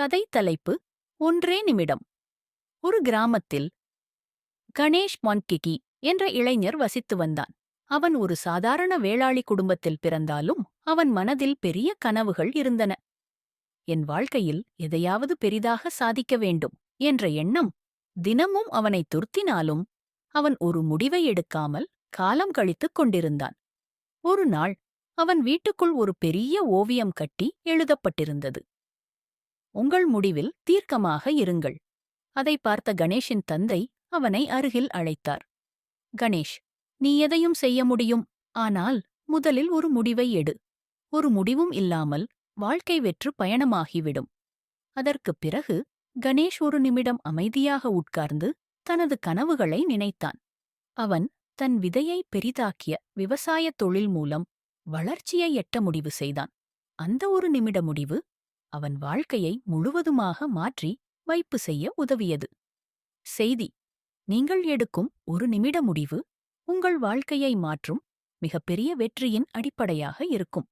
கதை தலைப்பு ஒன்றே நிமிடம். ஒரு கிராமத்தில் கணேஷ் மன்கிகி என்ற இளைஞர் வசித்து வந்தான். அவன் ஒரு சாதாரண வேளாளி குடும்பத்தில் பிறந்தாலும் அவன் மனதில் பெரிய கனவுகள் இருந்தன. என் வாழ்க்கையில் எதையாவது பெரிதாக சாதிக்க வேண்டும் என்ற எண்ணம் தினமும் அவனை துர்த்தினாலும் அவன் ஒரு முடிவை எடுக்காமல் காலம் கழித்துக் கொண்டிருந்தான். ஒரு நாள் அவன் வீட்டுக்குள் ஒரு பெரிய ஓவியம் கட்டி எழுதப்பட்டிருந்தது. உங்கள் முடிவில் தீர்க்கமாக இருங்கள். அதை பார்த்த கணேஷின் தந்தை அவனை அருகில் அழைத்தார். கணேஷ் நீ எதையும் செய்ய முடியும். ஆனால் முதலில் ஒரு முடிவை எடு. ஒரு முடிவும் இல்லாமல் வாழ்க்கை வெற்று பயணமாகிவிடும். அதற்குப் பிறகு கணேஷ் ஒரு நிமிடம் அமைதியாக உட்கார்ந்து தனது கனவுகளை நினைத்தான். அவன் தன் விதையை பெரிதாக்கிய விவசாயத் தொழில் மூலம் வளர்ச்சியை எட்ட முடிவு செய்தான். அந்த ஒரு நிமிட முடிவு அவன் வாழ்க்கையை முழுவதுமாக மாற்றி வைப்பு செய்ய உதவியது. செய்தி நீங்கள் எடுக்கும் ஒரு நிமிட முடிவு உங்கள் வாழ்க்கையை மாற்றும் மிகப்பெரிய வெற்றியின் அடிப்படையாக இருக்கும்.